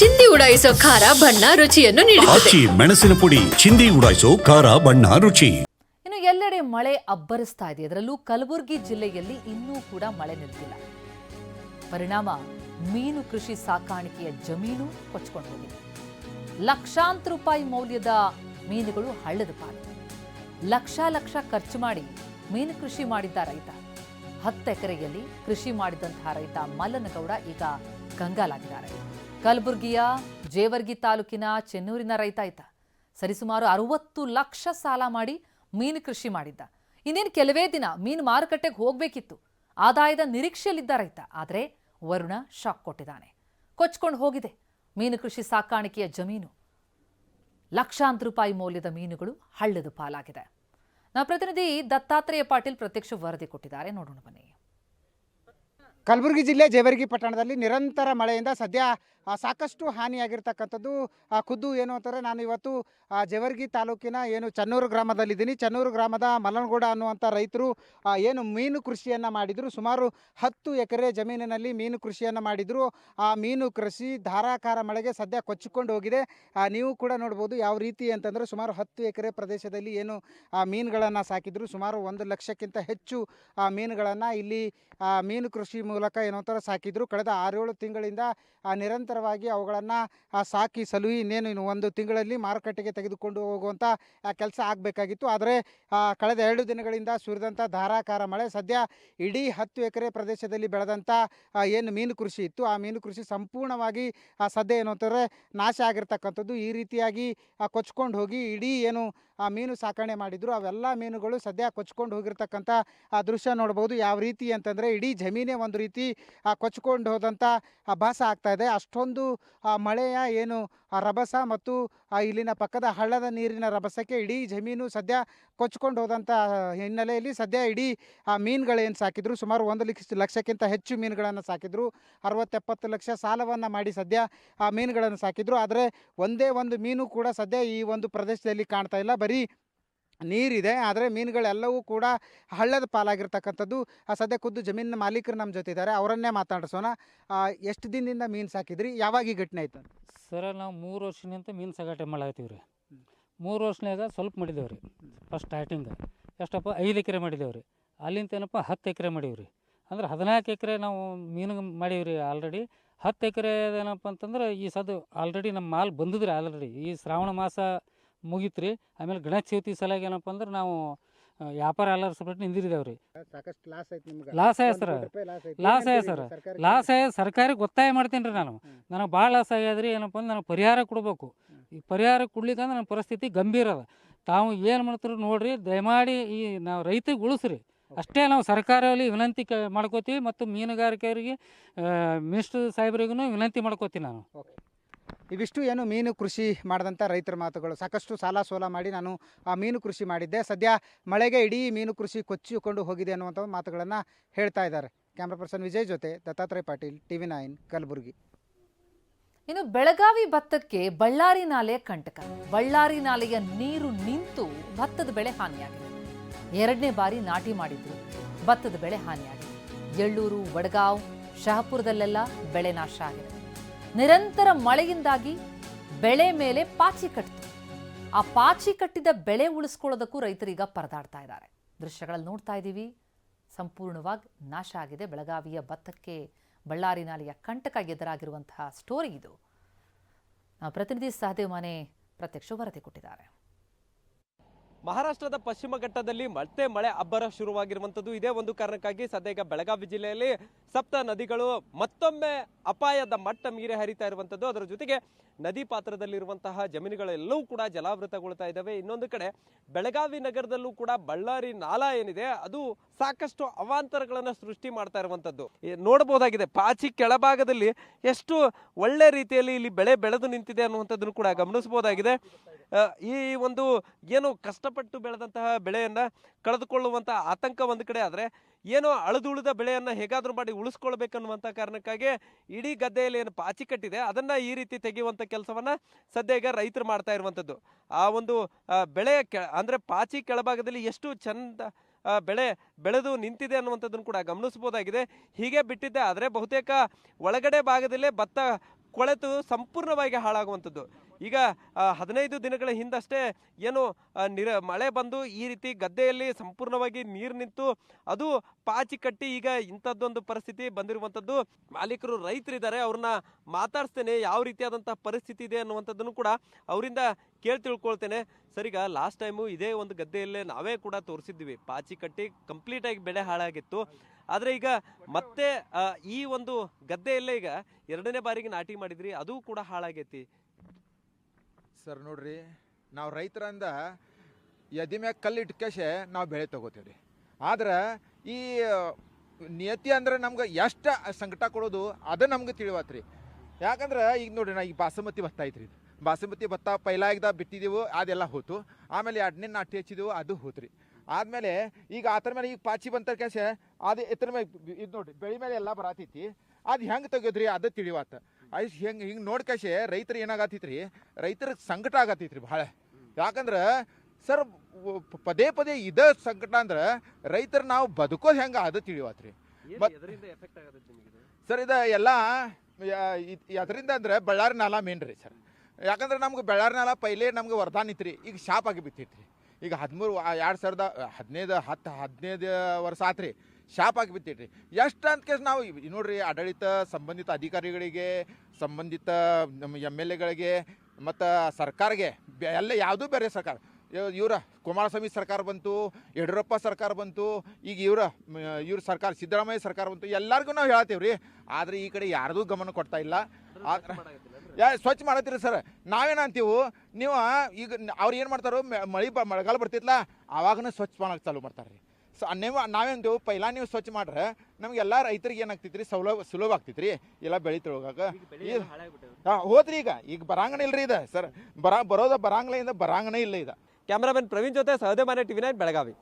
ಚಿಂದಿ ಉಡಾಯಿಸೋ ಖಾರ ಬಣ್ಣ ರುಚಿಯನ್ನು ನೀಡುತ್ತದೆ. ಆಚಿ ಮೆಣಸಿನ ಪುಡಿ ಚಿಂದಿ ಉಡಾಯಿಸೋ ಖಾರ ಬಣ್ಣ ರುಚಿ. ಇನ್ನು ಎಲ್ಲೆಡೆ ಮಳೆ ಅಬ್ಬರಿಸ್ತಾ ಇದೆ. ಅದರಲ್ಲೂ ಕಲಬುರಗಿ ಜಿಲ್ಲೆಯಲ್ಲಿ ಇನ್ನೂ ಕೂಡ ಮಳೆ ನಿಂತಿಲ್ಲ. ಪರಿಣಾಮ ಮೀನು ಕೃಷಿ ಸಾಕಾಣಿಕೆಯ ಜಮೀನು ಕೊಚ್ಕೊಂಡು ಹೋಗಿದೆ ಲಕ್ಷಾಂತರ ರೂಪಾಯಿ ಮೌಲ್ಯದ ಮೀನುಗಳು ಹಳ್ಳದ ಪಾಲು. ಲಕ್ಷ ಲಕ್ಷ ಖರ್ಚು ಮಾಡಿ ಮೀನು ಕೃಷಿ ಮಾಡಿದ್ದ ರೈತ. ಹತ್ತು ಎಕರೆಯಲ್ಲಿ ಕೃಷಿ ಮಾಡಿದಂತಹ ರೈತ ಮಲ್ಲನಗೌಡ ಈಗ ಕಂಗಾಲಾಗಿದ್ದಾರೆ ಕಲಬುರಗಿಯ ಜೇವರ್ಗಿ ತಾಲೂಕಿನ ಚೆನ್ನೂರಿನ ರೈತ ಆಯ್ತ ಸರಿಸುಮಾರು ಅರವತ್ತು ಲಕ್ಷ ಸಾಲ ಮಾಡಿ ಮೀನು ಕೃಷಿ ಮಾಡಿದ್ದ. ಇನ್ನೇನು ಕೆಲವೇ ದಿನ ಮೀನು ಮಾರುಕಟ್ಟೆಗೆ ಹೋಗಬೇಕಿತ್ತು. ಆದಾಯದ ನಿರೀಕ್ಷೆಯಲ್ಲಿದ್ದ ರೈತ. ಆದರೆ ವರುಣ ಶಾಕ್ ಕೊಟ್ಟಿದ್ದಾನೆ. ಕೊಚ್ಕೊಂಡು ಹೋಗಿದೆ. ಮೀನು ಕೃಷಿ ಸಾಕಾಣಿಕೆಯ ಜಮೀನು. ಲಕ್ಷಾಂತರ ರೂಪಾಯಿ ಮೌಲ್ಯದ ಮೀನುಗಳು ಹಳ್ಳದ ಪಾಲಾಗಿದೆ. ನಮ್ಮ ಪ್ರತಿನಿಧಿ ದತ್ತಾತ್ರೇಯ ಪಾಟೀಲ್ ಪ್ರತ್ಯಕ್ಷ ವರದಿ ಕೊಟ್ಟಿದ್ದಾರೆ. ನೋಡೋಣ ಬನ್ನಿ. ಕಲಬುರಗಿ ಜಿಲ್ಲೆ ಜೇವರ್ಗಿ ಪಟ್ಟಣದಲ್ಲಿ ನಿರಂತರ ಮಳೆಯಿಂದ ಸದ್ಯ ಸಾಕಷ್ಟು ಹಾನಿಯಾಗಿರ್ತಕ್ಕಂಥದ್ದು ಖುದ್ದು ಏನು ಅಂತಂದರೆ ನಾನು ಇವತ್ತು ಜೇವರ್ಗಿ ತಾಲೂಕಿನ ಏನು ಚನ್ನೂರು ಗ್ರಾಮದಲ್ಲಿದ್ದೀನಿ. ಚನ್ನೂರು ಗ್ರಾಮದ ಮಲನಗೌಡ ಅನ್ನುವಂಥ ರೈತರು ಏನು ಮೀನು ಕೃಷಿಯನ್ನು ಮಾಡಿದರು. ಸುಮಾರು ಹತ್ತು ಎಕರೆ ಜಮೀನಿನಲ್ಲಿ ಮೀನು ಕೃಷಿಯನ್ನು ಮಾಡಿದರು. ಆ, ಮೀನು ಕೃಷಿ ಧಾರಾಕಾರ ಮಳೆಗೆ ಸದ್ಯ ಕೊಚ್ಚಿಕೊಂಡು ಹೋಗಿದೆ. ನೀವು ಕೂಡ ನೋಡ್ಬೋದು ಯಾವ ರೀತಿ ಅಂತಂದರೆ ಸುಮಾರು ಹತ್ತು ಎಕರೆ ಪ್ರದೇಶದಲ್ಲಿ ಏನು, ಆ, ಮೀನುಗಳನ್ನು ಸಾಕಿದ್ರು. ಸುಮಾರು ಒಂದು ಲಕ್ಷಕ್ಕಿಂತ ಹೆಚ್ಚು ಮೀನುಗಳನ್ನು ಇಲ್ಲಿ ಮೀನು ಕೃಷಿ ಮೂಲಕ ಏನೋ ಥರ ಸಾಕಿದ್ರು. ಕಳೆದ ಆರೇಳು ತಿಂಗಳಿಂದ ನಿರಂತರವಾಗಿ ಅವುಗಳನ್ನು ಸಾಕಿ ಸಲುಹಿ ಇನ್ನೇನು ಇನ್ನು ಒಂದು ತಿಂಗಳಲ್ಲಿ ಮಾರುಕಟ್ಟೆಗೆ ತೆಗೆದುಕೊಂಡು ಹೋಗುವಂಥ ಕೆಲಸ ಆಗಬೇಕಾಗಿತ್ತು. ಆದರೆ ಕಳೆದ ಎರಡು ದಿನಗಳಿಂದ ಸುರಿದಂಥ ಧಾರಾಕಾರ ಮಳೆ ಸದ್ಯ ಇಡೀ ಹತ್ತು ಎಕರೆ ಪ್ರದೇಶದಲ್ಲಿ ಬೆಳೆದಂಥ ಏನು ಮೀನು ಕೃಷಿ ಇತ್ತು. ಆ ಮೀನು ಕೃಷಿ ಸಂಪೂರ್ಣವಾಗಿ ಸದ್ಯ ಏನು ಅಂತಾರೆ ನಾಶ ಆಗಿರ್ತಕ್ಕಂಥದ್ದು. ಈ ರೀತಿಯಾಗಿ ಕೊಚ್ಕೊಂಡು ಹೋಗಿ ಇಡೀ ಏನು ಆ ಮೀನು ಸಾಕಣೆ ಮಾಡಿದ್ರು. ಅವೆಲ್ಲ ಮೀನುಗಳು ಸದ್ಯ ಕೊಚ್ಕೊಂಡು ಹೋಗಿರ್ತಕ್ಕಂಥ ಆ ದೃಶ್ಯ ನೋಡ್ಬೋದು. ಯಾವ ರೀತಿ ಅಂತಂದರೆ ಇಡೀ ಜಮೀನೇ ಒಂದು ರೀತಿ ಆ, ಕೊಚ್ಕೊಂಡು ಹೋದಂಥ ಭಾಸ ಆಗ್ತಾ ಇದೆ. ಅಷ್ಟೊಂದು ಆ, ಮಳೆಯ ಏನು ಆ ರಭಸ ಮತ್ತು ಇಲ್ಲಿನ ಪಕ್ಕದ ಹಳ್ಳದ ನೀರಿನ ರಭಸಕ್ಕೆ ಇಡೀ ಜಮೀನು ಸದ್ಯ ಕೊಚ್ಕೊಂಡು ಹೋದಂಥ ಹಿನ್ನೆಲೆಯಲ್ಲಿ ಸದ್ಯ ಇಡೀ ಆ ಮೀನುಗಳೇನು ಸಾಕಿದ್ರು ಸುಮಾರು ಒಂದು ಲಕ್ಷ ಲಕ್ಷಕ್ಕಿಂತ ಹೆಚ್ಚು ಮೀನುಗಳನ್ನು ಸಾಕಿದ್ರು. ಅರವತ್ತೆಪ್ಪತ್ತು ಲಕ್ಷ ಸಾಲವನ್ನು ಮಾಡಿ ಸದ್ಯ ಆ ಮೀನುಗಳನ್ನು ಸಾಕಿದ್ರು. ಆದರೆ ಒಂದೇ ಒಂದು ಮೀನು ಕೂಡ ಸದ್ಯ ಈ ಒಂದು ಪ್ರದೇಶದಲ್ಲಿ ಕಾಣ್ತಾ ಇಲ್ಲ. ನೀರಿದೆ, ಆದರೆ ಮೀನುಗಳೆಲ್ಲವೂ ಕೂಡ ಹಳ್ಳದ ಪಾಲಾಗಿರ್ತಕ್ಕಂಥದ್ದು. ಆ ಸದ್ಯ ಖುದ್ದು ಜಮೀನಿನ ಮಾಲೀಕರು ನಮ್ಮ ಜೊತೆ ಇದ್ದಾರೆ, ಅವರನ್ನೇ ಮಾತಾಡಿಸೋಣ. ಎಷ್ಟು ದಿನದಿಂದ ಮೀನು ಸಾಕಿದ್ರಿ? ಯಾವಾಗ ಈ ಘಟನೆ ಆಯ್ತು? ಸರ, ನಾವು ಮೂರು ವರ್ಷದಿಂದ ಮೀನು ಸಾಗಾಟ ಮಾಡಾಕತ್ತೀವಿ ರೀ ಮೂರು ವರ್ಷದಾಗ ಸ್ವಲ್ಪ ಮಾಡಿದೇವೆ ರೀ ಫಸ್ಟ್ ಸ್ಟಾರ್ಟಿಂಗ್ ಎಷ್ಟಪ್ಪ, ಐದು ಎಕರೆ ಮಾಡಿದೇವೆ ರೀ ಅಲ್ಲಿಂದ ಏನಪ್ಪ, ಹತ್ತು ಎಕರೆ ರೀ ಅಂದ್ರೆ ಹದಿನಾಲ್ಕು ಎಕರೆ ನಾವು ಮೀನು ಮಾಡೀವಿ ರೀ ಆಲ್ರೆಡಿ ಹತ್ತು ಎಕರೆ ಏನಪ್ಪ ಅಂತಂದ್ರೆ ಈ ಸದು ಆಲ್ರೆಡಿ ನಮ್ಮ ಮಾಲ್ ಬಂದಿದ್ರಿ ಆಲ್ರೆಡಿ ಈ ಶ್ರಾವಣ ಮಾಸ ಮುಗೀತು ರೀ ಆಮೇಲೆ ಗಣೇಶ ಚೌತಿ ಸಲಾಗಿ ಏನಪ್ಪ ಅಂದ್ರೆ ನಾವು ವ್ಯಾಪಾರ ಎಲ್ಲರೂ ಸಪ್ರೇಟ್ ನಿಂದಿರಿದೇವೆ ರೀ ಸಾಕಷ್ಟು ಲಾಸ್ ಆಯ್ತು ನಿಮ್ಗೆ. ಲಾಸ್ ಆಯ್ತು. ಸರ್ ಲಾಸ್ ಆಯ್ತು ಸರ್ ಲಾಸ್ ಆಯ್ತು ಸರ್ಕಾರಕ್ಕೆ? ಒತ್ತಾಯ ಮಾಡ್ತೀನಿ ರೀ ನಾನು. ನನಗೆ ಭಾಳ ಲಾಸ್ ಆಗ್ಯದ್ರಿ ಏನಪ್ಪ ಅಂದ್ರೆ ನನಗೆ ಪರಿಹಾರ ಕೊಡಬೇಕು. ಈ ಪರಿಹಾರ ಕೊಡ್ಲಿಕ್ಕಂದ್ರೆ ನನ್ನ ಪರಿಸ್ಥಿತಿ ಗಂಭೀರ ಅದ. ತಾವು ಏನು ಮಾಡ್ತಾರೆ ನೋಡ್ರಿ ದಯಮಾಡಿ ಈ ನಾವು ರೈತಿಗೆ ಉಳಿಸ್ರಿ. ಅಷ್ಟೇ ನಾವು ಸರ್ಕಾರದಲ್ಲಿ ವಿನಂತಿ ಕ ಮಾಡ್ಕೋತೀವಿ ಮತ್ತು ಮೀನುಗಾರಿಕೆಯವರಿಗೆ ಮಿನಿಸ್ಟರ್ ಸಾಹೇಬ್ರಿಗೂ ವಿನಂತಿ ಮಾಡ್ಕೋತೀನಿ ನಾನು. ಇವಿಷ್ಟು ಏನು ಮೀನು ಕೃಷಿ ಮಾಡಿದಂಥ ರೈತರ ಮಾತುಗಳು. ಸಾಕಷ್ಟು ಸಾಲ ಸೋಲ ಮಾಡಿ ನಾನು ಆ ಮೀನು ಕೃಷಿ ಮಾಡಿದ್ದೆ. ಸದ್ಯ ಮಳೆಗೆ ಇಡೀ ಮೀನು ಕೃಷಿ ಕೊಚ್ಚಿಕೊಂಡು ಹೋಗಿದೆ ಅನ್ನುವಂಥ ಮಾತುಗಳನ್ನು ಹೇಳ್ತಾ ಇದ್ದಾರೆ. ಕ್ಯಾಮ್ರಾ ಪರ್ಸನ್ ವಿಜಯ್ ಜೊತೆ Dattatreya Patil T V nine, Kalaburagi. ಇನ್ನು ಬೆಳಗಾವಿ ಭತ್ತಕ್ಕೆ ಬಳ್ಳಾರಿ ನಾಲೆಯ ಕಂಟಕ. ಬಳ್ಳಾರಿ ನಾಲೆಯ ನೀರು ನಿಂತು ಭತ್ತದ ಬೆಳೆ ಹಾನಿಯಾಗಿದೆ. ಎರಡನೇ ಬಾರಿ ನಾಟಿ ಮಾಡಿದ್ರು. ಭತ್ತದ ಬೆಳೆ ಹಾನಿಯಾಗಿದೆ. ಎಳ್ಳೂರು, ವಡಗಾವ್, ಶಹಪುರದಲ್ಲೆಲ್ಲ ಬೆಳೆ ನಾಶ ಆಗಿದೆ. ನಿರಂತರ ಮಳೆಯಿಂದಾಗಿ ಬೆಳೆ ಮೇಲೆ ಪಾಚಿ ಕಟ್ಟಿತು ಆ ಪಾಚಿ ಕಟ್ಟಿದ ಬೆಳೆ ಉಳಿಸ್ಕೊಳ್ಳೋದಕ್ಕೂ ರೈತರೀಗ ಪರದಾಡ್ತಾ ಇದ್ದಾರೆ. ದೃಶ್ಯಗಳಲ್ಲಿ ನೋಡ್ತಾ ಇದ್ದೀವಿ. ಸಂಪೂರ್ಣವಾಗಿ ನಾಶ ಆಗಿದೆ. ಬೆಳಗಾವಿಯ ಭತ್ತಕ್ಕೆ ಬಳ್ಳಾರಿ ನಾಲೆಯ ಕಂಟಕ ಎದುರಾಗಿರುವಂತಹ ಸ್ಟೋರಿ ಇದು. ಪ್ರತಿನಿಧಿ ಸಹದೇವ್ ಮನೆ ಪ್ರತ್ಯಕ್ಷ ವರದಿ ಕೊಟ್ಟಿದ್ದಾರೆ. ಮಹಾರಾಷ್ಟ್ರದ ಪಶ್ಚಿಮ ಘಟ್ಟದಲ್ಲಿ ಮತ್ತೆ ಮಳೆ ಅಬ್ಬರ ಶುರುವಾಗಿರುವಂಥದ್ದು ಇದೇ ಒಂದು ಕಾರಣಕ್ಕಾಗಿ ಸದ್ಯ ಈಗ ಬೆಳಗಾವಿ ಜಿಲ್ಲೆಯಲ್ಲಿ ಸಪ್ತ ನದಿಗಳು ಮತ್ತೊಮ್ಮೆ ಅಪಾಯದ ಮಟ್ಟ ಮೀರಿ ಹರಿತಾ ಇರುವಂಥದ್ದು. ಅದರ ಜೊತೆಗೆ ನದಿ ಪಾತ್ರದಲ್ಲಿರುವಂತಹ ಜಮೀನುಗಳೆಲ್ಲವೂ ಕೂಡ ಜಲಾವೃತಗೊಳ್ತಾ ಇದ್ದಾವೆ. ಇನ್ನೊಂದು ಕಡೆ ಬೆಳಗಾವಿ ನಗರದಲ್ಲೂ ಕೂಡ ಬಳ್ಳಾರಿ ನಾಲ ಏನಿದೆ, ಅದು ಸಾಕಷ್ಟು ಅವಾಂತರಗಳನ್ನು ಸೃಷ್ಟಿ ಮಾಡ್ತಾ ಇರುವಂಥದ್ದು. ನೋಡಬಹುದಾಗಿದೆ, ಪಾಚಿ ಕೆಳಭಾಗದಲ್ಲಿ ಎಷ್ಟು ಒಳ್ಳೆ ರೀತಿಯಲ್ಲಿ ಇಲ್ಲಿ ಬೆಳೆ ಬೆಳೆದು ನಿಂತಿದೆ ಅನ್ನುವಂಥದ್ದನ್ನು ಕೂಡ ಗಮನಿಸಬಹುದಾಗಿದೆ. ಈ ಒಂದು ಏನು ಕಷ್ಟಪಟ್ಟು ಬೆಳೆದಂತಹ ಬೆಳೆಯನ್ನು ಕಳೆದುಕೊಳ್ಳುವಂಥ ಆತಂಕ ಒಂದು ಕಡೆ ಆದರೆ ಏನೋ ಅಳದುಳಿದ ಬೆಳೆಯನ್ನು ಹೇಗಾದರೂ ಮಾಡಿ ಉಳಿಸ್ಕೊಳ್ಬೇಕನ್ನುವಂಥ ಕಾರಣಕ್ಕಾಗಿ ಇಡೀ ಗದ್ದೆಯಲ್ಲಿ ಏನು ಪಾಚಿ ಕಟ್ಟಿದೆ. ಅದನ್ನ ಈ ರೀತಿ ತೆಗೆಯುವಂಥ ಕೆಲಸವನ್ನ ಸದ್ಯ ಈಗ ರೈತರು ಮಾಡ್ತಾ ಇರುವಂಥದ್ದು ಆ ಒಂದು ಬೆಳೆ ಕೆ, ಅಂದ್ರೆ ಪಾಚಿ ಕೆಳಭಾಗದಲ್ಲಿ ಎಷ್ಟು ಚಂದ ಬೆಳೆ ಬೆಳೆದು ನಿಂತಿದೆ ಅನ್ನುವಂಥದ್ದನ್ನು ಕೂಡ ಗಮನಿಸಬಹುದಾಗಿದೆ. ಹೀಗೆ ಬಿಟ್ಟಿದ್ದೆ ಆದರೆ ಬಹುತೇಕ ಒಳಗಡೆ ಭಾಗದಲ್ಲೇ ಭತ್ತ ಕೊಳೆತು ಸಂಪೂರ್ಣವಾಗಿ ಹಾಳಾಗುವಂಥದ್ದು. ಈಗ ಹದಿನೈದು ದಿನಗಳ ಹಿಂದಷ್ಟೇ ಏನು ನಿರ, ಮಳೆ ಬಂದು ಈ ರೀತಿ ಗದ್ದೆಯಲ್ಲಿ ಸಂಪೂರ್ಣವಾಗಿ ನೀರು ನಿಂತು, ಅದು ಪಾಚಿ ಕಟ್ಟಿ ಈಗ ಇಂಥದ್ದೊಂದು ಪರಿಸ್ಥಿತಿ ಬಂದಿರುವಂಥದ್ದು. ಮಾಲೀಕರು ರೈತರಿದ್ದಾರೆ, ಅವ್ರನ್ನ ಮಾತಾಡಿಸ್ತೇನೆ, ಯಾವ ರೀತಿಯಾದಂಥ ಪರಿಸ್ಥಿತಿ ಇದೆ ಅನ್ನುವಂಥದ್ದನ್ನು ಕೂಡ ಅವರಿಂದ ಕೇಳಿ ತಿಳ್ಕೊಳ್ತೇನೆ. ಸರಿಗ ಲಾಸ್ಟ್ ಟೈಮು ಇದೇ ಒಂದು ಗದ್ದೆಯಲ್ಲೇ ನಾವೇ ಕೂಡ ತೋರಿಸಿದ್ವಿ. ಪಾಚಿ ಕಟ್ಟಿ ಕಂಪ್ಲೀಟಾಗಿ ಬೆಳೆ ಹಾಳಾಗಿತ್ತು. ಆದರೆ ಈಗ ಮತ್ತೆ ಈ ಒಂದು ಗದ್ದೆಯಲ್ಲೇ ಈಗ ಎರಡನೇ ಬಾರಿಗೆ ನಾಟಿ ಮಾಡಿದ್ರಿ, ಅದು ಕೂಡ ಹಾಳಾಗೈತಿ. ಸರ್ ನೋಡ್ರಿ, ನಾವು ರೈತರಂದ ಎದಿ ಮ್ಯಾಗ ಕಲ್ಲು ಇಟ್ಕೇಶೆ ನಾವು ಬೆಳೆ ತಗೋತೀವಿ ರೀ ಆದ್ರೆ ಈ ನಿಯತಿ ಅಂದ್ರೆ ನಮ್ಗೆ ಎಷ್ಟು ಸಂಕಟ ಕೊಡೋದು ಅದು ನಮ್ಗೆ ತಿಳಿವತ್ರಿ. ಯಾಕಂದ್ರೆ ಈಗ ನೋಡ್ರಿ ನಾ ಈಗ ಬಾಸುಮತಿ ಭತ್ತ ಐತ್ರಿ ಇದು. ಬಾಸುಮತಿ ಭತ್ತ ಪೈಲಾಗ್ದ ಬಿಟ್ಟಿದ್ದೆವು ಅದೆಲ್ಲ ಹೋತು. ಆಮೇಲೆ ಎರಡನೇ ನಾಟಿ ಹಚ್ಚಿದೆವು, ಅದು ಹೋತ್ರಿ. ಆದಮೇಲೆ ಈಗ ಆತರ ಮೇಲೆ ಈಗ ಪಾಚಿ ಬಂತ ಕೆಸೆ ಅದು ಎತ್ತರ ಮೇಲೆ ಇದು ನೋಡ್ರಿ, ಬೆಳೆ ಮೇಲೆ ಎಲ್ಲ ಬರಾತೈತಿ. ಅದು ಹೆಂಗೆ ತೆಗೆದ್ರಿ ಅದು ತಿಳಿವಾತ ಐಸ್ ಹಿಂಗೆ ಹಿಂಗೆ ನೋಡ್ಕೇಶೆ ರೈತರು ಏನಾಗತ್ತೈತ್ರಿ? ರೈತರಿಗೆ ಸಂಕಟ ಆಗತ್ತೈತ್ರಿ ಭಾಳ. ಯಾಕಂದ್ರೆ ಸರ್ ಪದೇ ಪದೇ ಇದ ಸಂಕಟ ಅಂದ್ರೆ ರೈತರು ನಾವು ಬದುಕೋದು ಹೆಂಗೆ ಅದು ತಿಳಿಯತ್ರಿ ಸರ್ ಇದು ಎಲ್ಲ ಅದರಿಂದ ಅಂದ್ರೆ ಬಳ್ಳಾರಿ ನಾಲ ಮೇನ್ ರೀ ಸರ್. ಯಾಕಂದ್ರೆ ನಮ್ಗೆ ಬಳ್ಳಾರಿ ನಾಲ ಪೈಲೆ ನಮ್ಗೆ ವರದಾನ ಇತ್ತು ರೀ ಈಗ ಶಾಪ್ ಆಗಿ ಬಿತ್ತೈತ್ರಿ. ಈಗ ಹದಿಮೂರು ಎರಡು ಸಾವಿರದ ಹದಿನೈದು ಹತ್ತು ಹದಿನೈದು ವರ್ಷ ಆತ್ರಿ. ಶಾಪ್ ಆಗಿ ಬಿತ್ತೈತ್ರಿ ಎಷ್ಟು ಅಂತ ಕೇಸ್ ನಾವು ನೋಡ್ರಿ ಆಡಳಿತ ಸಂಬಂಧಿತ ಅಧಿಕಾರಿಗಳಿಗೆ ಸಂಬಂಧಿತ ನಮ್ಮ ಎಂ ಎಲ್ ಎಗಳಿಗೆ ಮತ್ತು ಸರ್ಕಾರಗೆ ಎಲ್ಲ ಯಾವುದೂ ಬೇರೆ ಸರ್ಕಾರ. ಇವರ ಕುಮಾರಸ್ವಾಮಿ ಸರ್ಕಾರ ಬಂತು ಯಡಿಯೂರಪ್ಪ ಸರ್ಕಾರ ಬಂತು ಈಗ ಇವರ ಇವ್ರ ಸರ್ಕಾರ ಸಿದ್ದರಾಮಯ್ಯ ಸರ್ಕಾರ ಬಂತು ಎಲ್ಲರಿಗೂ ನಾವು ಹೇಳ್ತೀವಿ ರೀ ಆದರೆ ಈ ಕಡೆ ಯಾರ್ದೂ ಗಮನ ಕೊಡ್ತಾ ಇಲ್ಲ. ಆದ್ರೆ ಯಾ ಸ್ವಚ್ಛ ಮಾಡತ್ತೀರಿ ಸರ್. ನಾವೇನಂತೀವು ನೀವು ಈಗ ಅವ್ರು ಏನು ಮಾಡ್ತಾರೋ ಮಳೆ ಬ ಮಳೆಗಾಲ ಬರ್ತಿತ್ತಲ್ಲ ಆವಾಗನೇ ಸ್ವಚ್ಛ ಮಾಡೋಕ್ಕೆ ಚಾಲು ಮಾಡ್ತಾರೆ ರೀ ಸೊ ನೀವು ನಾವೇಂತೀವಿ ಪೈಲಾ ನೀವು ಸ್ವಚ್ಛ ಮಾಡ್ರೆ ನಮಗೆಲ್ಲ ರೈತರಿಗೆ ಏನಾಗ್ತೈತಿ ರೀ ಸೌಲಭ್ಯ ಸುಲಭ ಆಗ್ತೈತಿ ರೀ ಎಲ್ಲ ಬೆಳೆ ತೊಳಗಾಕ. ಹಾಂ ಹೋದ್ರಿ ಈಗ. ಈಗ ಬರಾಂಗಣ ಇಲ್ರಿ ಇದು ಸರ್. ಬರ ಬರೋದ ಬರಾಂಗಣ ಇಂದ ಬರಾಂಗಣ ಇಲ್ಲ ಇದು ಕ್ಯಾಮ್ರಾಮನ್ ಪ್ರವೀಣ್ ಜೊತೆ ಸಹದೇ ಮಾನೆ ಟಿವಿ ನೈನ್ ಬೆಳಗಾವಿ.